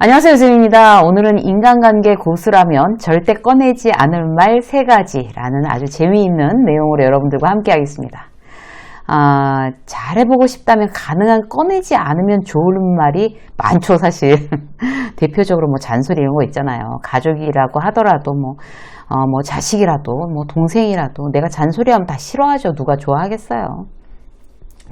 안녕하세요, 유진입니다. 오늘은 인간관계 고수라면 절대 꺼내지 않을 말 세 가지라는 아주 재미있는 내용으로 여러분들과 함께 하겠습니다. 아, 잘해보고 싶다면 가능한 꺼내지 않으면 좋은 말이 많죠, 사실. 대표적으로 뭐 잔소리 이런 거 있잖아요. 가족이라고 하더라도 뭐, 어, 뭐 자식이라도 뭐 동생이라도 내가 잔소리하면 다 싫어하죠. 누가 좋아하겠어요.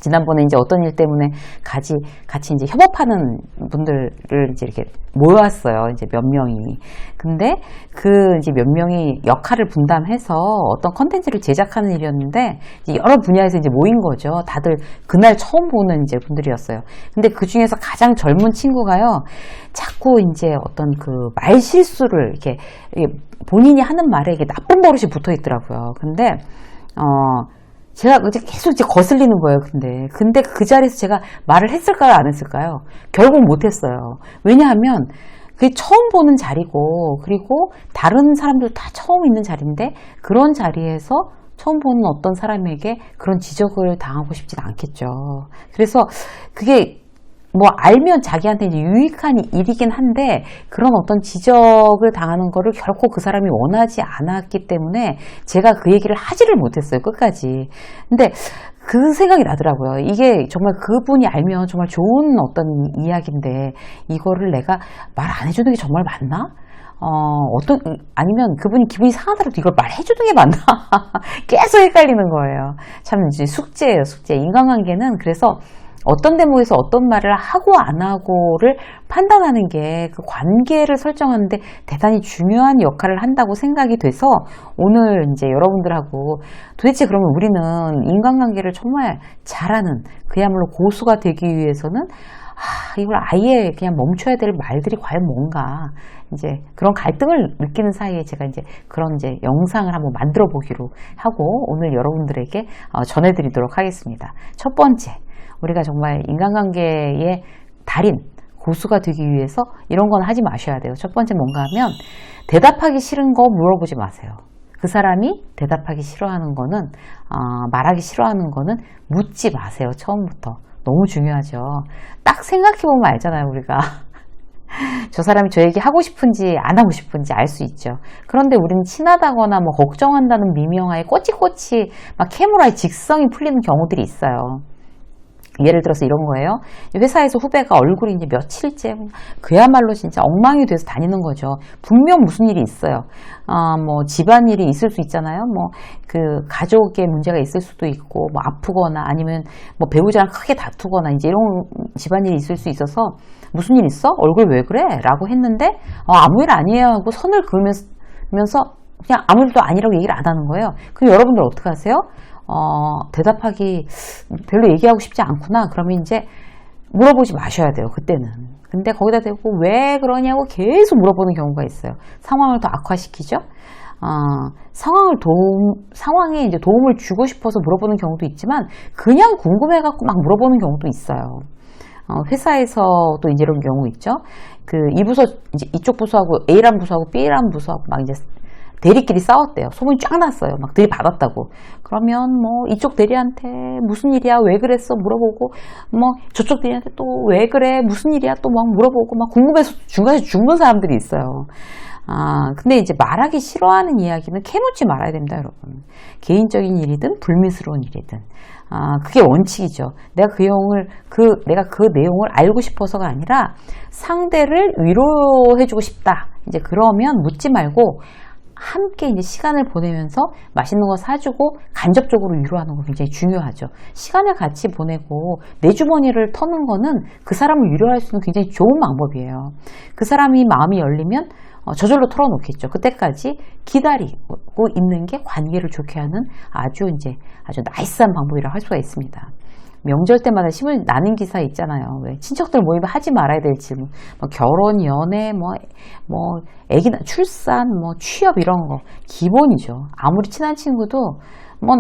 지난번에 이제 어떤 일 때문에 같이, 같이 이제 협업하는 분들을 이제 이렇게 모여왔어요. 이제 몇 명이. 근데 그 이제 몇 명이 역할을 분담해서 어떤 컨텐츠를 제작하는 일이었는데 여러 분야에서 이제 모인 거죠. 다들 그날 처음 보는 이제 분들이었어요. 근데 그 중에서 가장 젊은 친구가요. 자꾸 이제 어떤 그 말 실수를 이렇게 본인이 하는 말에 이게 나쁜 버릇이 붙어 있더라고요. 근데, 어, 제가 계속 이제 거슬리는 거예요, 근데. 근데 그 자리에서 제가 말을 했을까요, 안 했을까요? 결국 못 했어요. 왜냐하면, 그게 처음 보는 자리고, 그리고 다른 사람들 다 처음 있는 자리인데, 그런 자리에서 처음 보는 어떤 사람에게 그런 지적을 당하고 싶진 않겠죠. 그래서 그게 뭐 알면 자기한테 유익한 일이긴 한데 그런 어떤 지적을 당하는 거를 결코 그 사람이 원하지 않았기 때문에 제가 그 얘기를 하지를 못했어요 끝까지 근데 그 생각이 나더라고요 이게 정말 그분이 알면 정말 좋은 어떤 이야기인데 이거를 내가 말 안 해주는 게 정말 맞나? 어, 어떤, 아니면 그분이 기분이 상하더라도 이걸 말해주는 게 맞나? 계속 헷갈리는 거예요. 참, 이제 숙제예요, 숙제. 인간관계는 그래서 어떤 대목에서 어떤 말을 하고 안 하고를 판단하는 게 그 관계를 설정하는데 대단히 중요한 역할을 한다고 생각이 돼서 오늘 이제 여러분들하고 도대체 그러면 우리는 인간관계를 정말 잘하는 그야말로 고수가 되기 위해서는 아, 이걸 아예 그냥 멈춰야 될 말들이 과연 뭔가 이제 그런 갈등을 느끼는 사이에 제가 이제 그런 이제 영상을 한번 만들어 보기로 하고 오늘 여러분들에게 어, 전해드리도록 하겠습니다. 첫 번째, 우리가 정말 인간관계의 달인, 고수가 되기 위해서 이런 건 하지 마셔야 돼요. 첫 번째 뭔가 하면 대답하기 싫은 거 물어보지 마세요. 그 사람이 대답하기 싫어하는 거는 어, 말하기 싫어하는 거는 묻지 마세요. 처음부터 너무 중요하죠. 딱 생각해 보면 알잖아요. 우리가 저 사람이 저 얘기 하고 싶은지 안 하고 싶은지 알 수 있죠. 그런데 우리는 친하다거나 뭐 걱정한다는 미명하에 꼬치꼬치 막 캐물아의 직성이 풀리는 경우들이 있어요. 예를 들어서 이런 거예요. 회사에서 후배가 얼굴이 이제 며칠째 그야말로 진짜 엉망이 돼서 다니는 거죠. 분명 무슨 일이 있어요. 아, 뭐 집안일이 있을 수 있잖아요. 뭐 그 가족의 문제가 있을 수도 있고 뭐 아프거나 아니면 뭐 배우자랑 크게 다투거나 이제 이런 집안일이 있을 수 있어서 무슨 일 있어? 얼굴 왜 그래? 라고 했는데 어, 아무 일 아니에요 하고 선을 그으면서 그냥 아무 일도 아니라고 얘기를 안 하는 거예요. 그럼 여러분들 어떻게 하세요? 어, 대답하기 별로 얘기하고 싶지 않구나. 그러면 이제 물어보지 마셔야 돼요. 그때는. 근데 거기다 대고 왜 그러냐고 계속 물어보는 경우가 있어요. 상황을 더 악화시키죠. 어, 상황을 도움, 상황에 이제 도움을 주고 싶어서 물어보는 경우도 있지만 그냥 궁금해갖고 막 물어보는 경우도 있어요. 어, 회사에서도 이제 이런 경우 있죠. 그 이 부서 이제 이쪽 부서하고 A란 부서하고 B란 부서하고 막 이제 대리끼리 싸웠대요. 소문이 쫙 났어요. 막 들이받았다고. 그러면 뭐 이쪽 대리한테 무슨 일이야? 왜 그랬어? 물어보고 뭐 저쪽 대리한테 또 왜 그래? 무슨 일이야? 또 막 물어보고 막 궁금해서 중간에 죽는 사람들이 있어요. 아, 근데 이제 말하기 싫어하는 이야기는 캐묻지 말아야 됩니다, 여러분. 개인적인 일이든 불미스러운 일이든. 아, 그게 원칙이죠. 내가 그 내용을, 그, 내가 그 내용을 알고 싶어서가 아니라 상대를 위로해주고 싶다. 이제 그러면 묻지 말고 함께 이제 시간을 보내면서 맛있는 거 사주고 간접적으로 위로하는 거 굉장히 중요하죠. 시간을 같이 보내고 내 주머니를 터는 거는 그 사람을 위로할 수 있는 굉장히 좋은 방법이에요. 그 사람이 마음이 열리면 어, 저절로 털어놓겠죠. 그때까지 기다리고 있는 게 관계를 좋게 하는 아주 이제 아주 나이스한 방법이라고 할 수가 있습니다. 명절 때마다 신문 나는 기사 있잖아요. 왜 친척들 모임을 하지 말아야 될 질문, 뭐 결혼, 연애, 뭐, 뭐, 애기 나 출산, 뭐 취업 이런 거 기본이죠. 아무리 친한 친구도 뭐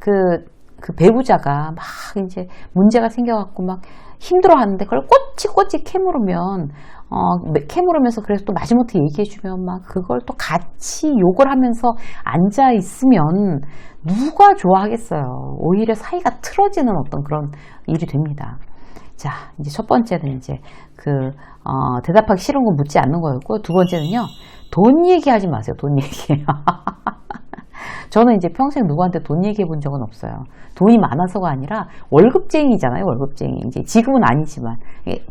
그 그 배우자가 막 이제 문제가 생겨갖고 막 힘들어 하는데 그걸 꼬치꼬치 캐물으면 어, 캐물으면서 그래서 또 마지못해 얘기해주면 막 그걸 또 같이 욕을 하면서 앉아 있으면 누가 좋아하겠어요. 오히려 사이가 틀어지는 어떤 그런 일이 됩니다. 자, 이제 첫 번째는 이제 그, 어, 대답하기 싫은 거 묻지 않는 거였고, 두 번째는요, 돈 얘기하지 마세요, 돈 얘기. 저는 이제 평생 누구한테 돈 얘기해 본 적은 없어요. 돈이 많아서가 아니라 월급쟁이잖아요, 월급쟁이. 이제 지금은 아니지만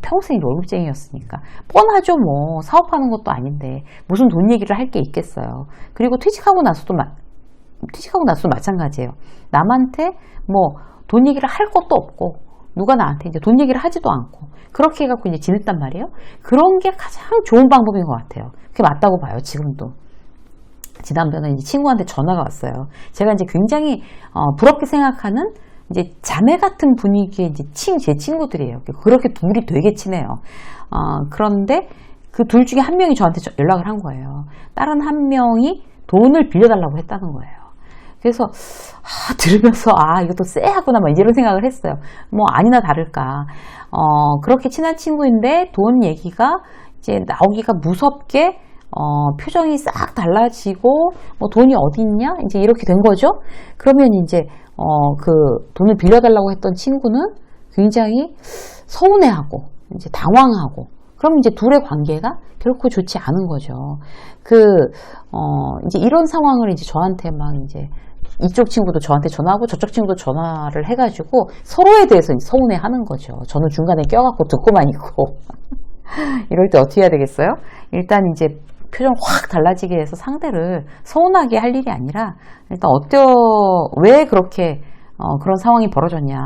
평생 월급쟁이였으니까 뻔하죠, 뭐 사업하는 것도 아닌데 무슨 돈 얘기를 할 게 있겠어요. 그리고 퇴직하고 나서도 마, 퇴직하고 나서도 마찬가지예요. 남한테 뭐 돈 얘기를 할 것도 없고 누가 나한테 이제 돈 얘기를 하지도 않고 그렇게 해갖고 이제 지냈단 말이에요. 그런 게 가장 좋은 방법인 것 같아요. 그게 맞다고 봐요, 지금도. 지난번에 이제 친구한테 전화가 왔어요. 제가 이제 굉장히 어, 부럽게 생각하는 이제 자매 같은 분위기의 이제 친, 제 친구들이에요. 그렇게 둘이 되게 친해요. 어, 그런데 그 둘 중에 한 명이 저한테 저- 연락을 한 거예요. 다른 한 명이 돈을 빌려달라고 했다는 거예요. 그래서 아, 들으면서 아 이것도 쎄하구나 막 이런 생각을 했어요. 뭐 아니나 다를까 어, 그렇게 친한 친구인데 돈 얘기가 이제 나오기가 무섭게 어, 표정이 싹 달라지고 뭐 돈이 어디 있냐 이제 이렇게 된 거죠. 그러면 이제 어, 그 돈을 빌려달라고 했던 친구는 굉장히 서운해하고 이제 당황하고 그럼 이제 둘의 관계가 결코 좋지 않은 거죠. 그, 어, 이제 이런 상황을 이제 저한테 막 이제 이쪽 친구도 저한테 전화하고 저쪽 친구도 전화를 해가지고 서로에 대해서 서운해 하는 거죠. 저는 중간에 껴갖고 듣고만 있고. 이럴 때 어떻게 해야 되겠어요? 일단 이제 표정 확 달라지게 해서 상대를 서운하게 할 일이 아니라 일단 어떠, 왜 그렇게 어, 그런 상황이 벌어졌냐,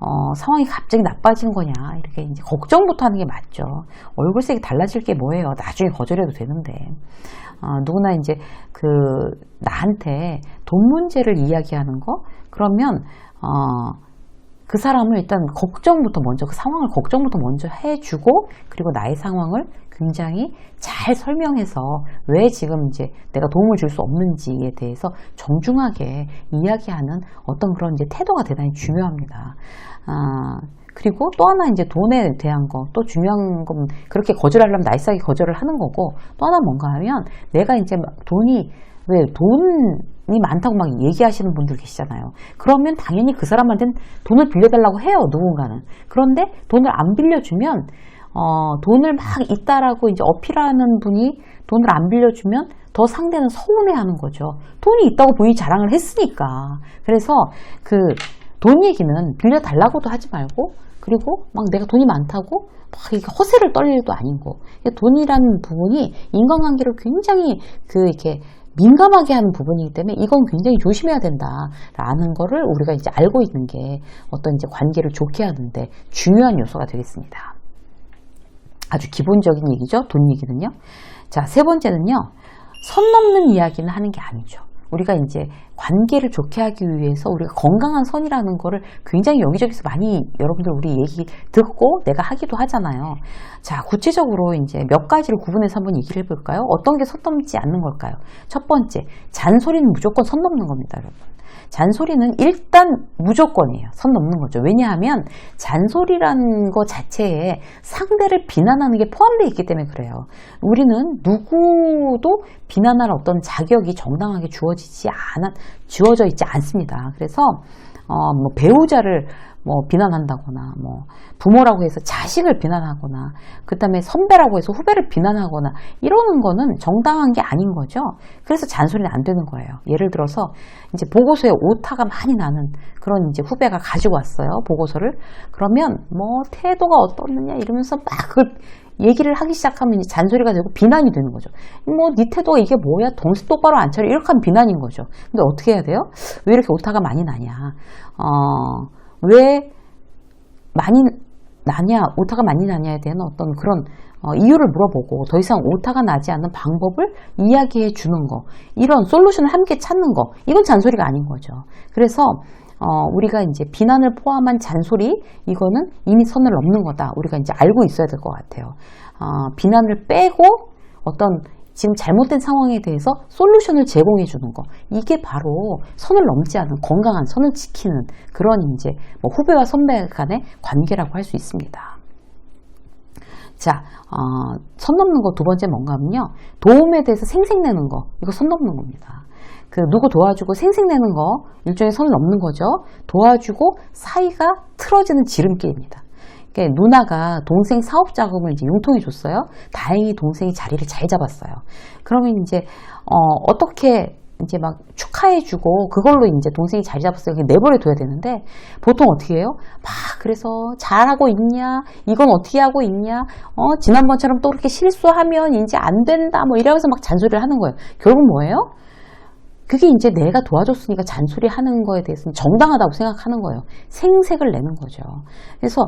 어, 상황이 갑자기 나빠진 거냐, 이렇게 이제 걱정부터 하는 게 맞죠. 얼굴색이 달라질 게 뭐예요? 나중에 거절해도 되는데. 어, 누구나 이제 그, 나한테 돈 문제를 이야기하는 거? 그러면, 어, 그 사람을 일단 걱정부터 먼저, 그 상황을 걱정부터 먼저 해주고, 그리고 나의 상황을 굉장히 잘 설명해서 왜 지금 이제 내가 도움을 줄 수 없는지에 대해서 정중하게 이야기하는 어떤 그런 이제 태도가 대단히 중요합니다. 아, 그리고 또 하나 이제 돈에 대한 거, 또 중요한 건 그렇게 거절하려면 나이스하게 거절을 하는 거고, 또 하나 뭔가 하면 내가 이제 막 돈이, 왜 돈이 많다고 막 얘기하시는 분들 계시잖아요. 그러면 당연히 그 사람한테는 돈을 빌려달라고 해요, 누군가는. 그런데 돈을 안 빌려주면, 어, 돈을 막 있다라고 이제 어필하는 분이 돈을 안 빌려주면 더 상대는 서운해 하는 거죠. 돈이 있다고 본인이 자랑을 했으니까. 그래서 그 돈 얘기는 빌려달라고도 하지 말고, 그리고 막 내가 돈이 많다고 막 이렇게 허세를 떨릴 일도 아닌 거. 돈이라는 부분이 인간관계를 굉장히 그 이렇게 민감하게 하는 부분이기 때문에 이건 굉장히 조심해야 된다라는 거를 우리가 이제 알고 있는 게 어떤 이제 관계를 좋게 하는데 중요한 요소가 되겠습니다. 아주 기본적인 얘기죠. 돈 얘기는요. 자, 세 번째는요. 선 넘는 이야기는 하는 게 아니죠. 우리가 이제 관계를 좋게 하기 위해서 우리가 건강한 선이라는 거를 굉장히 여기저기서 많이 여러분들 우리 얘기 듣고 내가 하기도 하잖아요. 자, 구체적으로 이제 몇 가지를 구분해서 한번 얘기를 해볼까요? 어떤 게 선 넘지 않는 걸까요? 첫 번째, 잔소리는 무조건 선 넘는 겁니다, 여러분. 잔소리는 일단 무조건이에요. 선 넘는 거죠. 왜냐하면 잔소리라는 것 자체에 상대를 비난하는 게 포함되어 있기 때문에 그래요. 우리는 누구도 비난할 어떤 자격이 정당하게 주어지지 않아, 주어져 있지 않습니다. 그래서, 어, 뭐, 배우자를 뭐, 비난한다거나, 뭐, 부모라고 해서 자식을 비난하거나, 그 다음에 선배라고 해서 후배를 비난하거나, 이러는 거는 정당한 게 아닌 거죠. 그래서 잔소리는 안 되는 거예요. 예를 들어서, 이제 보고서에 오타가 많이 나는 그런 이제 후배가 가지고 왔어요. 보고서를. 그러면, 뭐, 태도가 어떻느냐, 이러면서 막 얘기를 하기 시작하면 잔소리가 되고 비난이 되는 거죠. 뭐, 네 태도가 이게 뭐야? 정신 똑바로 안 차려. 이렇게 하면 비난인 거죠. 근데 어떻게 해야 돼요? 왜 이렇게 오타가 많이 나냐? 어, 왜 많이 나냐, 오타가 많이 나냐에 대한 어떤 그런 어, 이유를 물어보고 더 이상 오타가 나지 않는 방법을 이야기해 주는 거, 이런 솔루션을 함께 찾는 거, 이건 잔소리가 아닌 거죠. 그래서 어, 우리가 이제 비난을 포함한 잔소리, 이거는 이미 선을 넘는 거다. 우리가 이제 알고 있어야 될 것 같아요. 어, 비난을 빼고 어떤 지금 잘못된 상황에 대해서 솔루션을 제공해 주는 거. 이게 바로 선을 넘지 않은 건강한 선을 지키는 그런 이제 뭐 후배와 선배 간의 관계라고 할 수 있습니다. 자, 어, 선 넘는 거 두 번째 뭔가 하면요. 도움에 대해서 생색내는 거. 이거 선 넘는 겁니다. 그 누구 도와주고 생색내는 거 일종의 선을 넘는 거죠. 도와주고 사이가 틀어지는 지름길입니다. 그러니까 누나가 동생 사업 자금을 이제 융통해 줬어요. 다행히 동생이 자리를 잘 잡았어요. 그러면 이제 어, 어떻게 이제 막 축하해주고 그걸로 이제 동생이 자리 잡았어요. 내버려 둬야 되는데 보통 어떻게 해요? 막 그래서 잘하고 있냐? 이건 어떻게 하고 있냐? 어 지난번처럼 또 그렇게 실수하면 이제 안 된다. 뭐 이러면서 막 잔소리를 하는 거예요. 결국 뭐예요? 그게 이제 내가 도와줬으니까 잔소리 하는 거에 대해서는 정당하다고 생각하는 거예요. 생색을 내는 거죠. 그래서,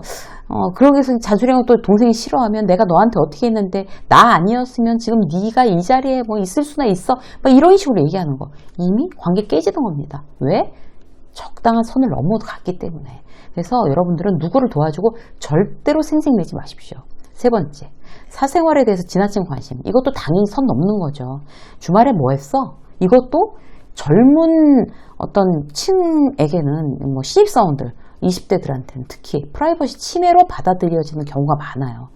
어, 그러기 위해서 잔소리하고 또 동생이 싫어하면 내가 너한테 어떻게 했는데 나 아니었으면 지금 네가 이 자리에 뭐 있을 수나 있어. 막 이런 식으로 얘기하는 거. 이미 관계 깨지는 겁니다. 왜? 적당한 선을 넘어갔기 때문에. 그래서 여러분들은 누구를 도와주고 절대로 생색내지 마십시오. 세 번째, 사생활에 대해서 지나친 관심. 이것도 당연히 선 넘는 거죠. 주말에 뭐 했어? 이것도 젊은 어떤 층에게는 뭐 신입사원들, 20대들한테는 특히 프라이버시 침해로 받아들여지는 경우가 많아요.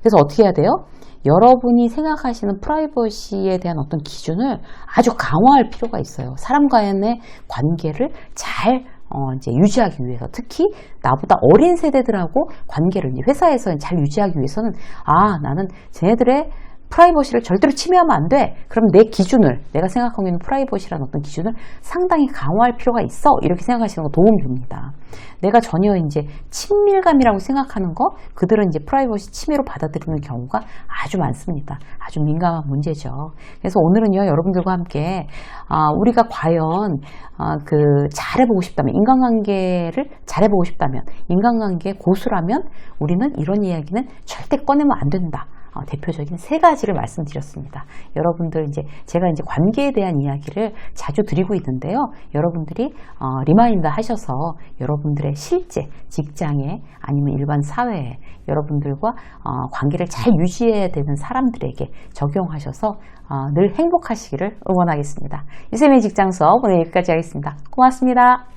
그래서 어떻게 해야 돼요? 여러분이 생각하시는 프라이버시에 대한 어떤 기준을 아주 강화할 필요가 있어요. 사람과의 관계를 잘 어, 이제 유지하기 위해서 특히 나보다 어린 세대들하고 관계를 회사에서 잘 유지하기 위해서는 아 나는 쟤네들의 프라이버시를 절대로 침해하면 안 돼. 그럼 내 기준을, 내가 생각하고 있는 프라이버시라는 어떤 기준을 상당히 강화할 필요가 있어. 이렇게 생각하시는 거 도움이 됩니다. 내가 전혀 이제 친밀감이라고 생각하는 거, 그들은 이제 프라이버시 침해로 받아들이는 경우가 아주 많습니다. 아주 민감한 문제죠. 그래서 오늘은요, 여러분들과 함께, 아, 우리가 과연, 아, 그, 잘해보고 싶다면, 인간관계를 잘해보고 싶다면, 인간관계 고수라면, 우리는 이런 이야기는 절대 꺼내면 안 된다. 어, 대표적인 세 가지를 말씀드렸습니다. 여러분들 이제 제가 이제 관계에 대한 이야기를 자주 드리고 있는데요. 여러분들이 어, 리마인드 하셔서 여러분들의 실제 직장에 아니면 일반 사회에 여러분들과 어, 관계를 잘 유지해야 되는 사람들에게 적용하셔서 어, 늘 행복하시기를 응원하겠습니다. 유세민 직장 수업 오늘 여기까지 하겠습니다. 고맙습니다.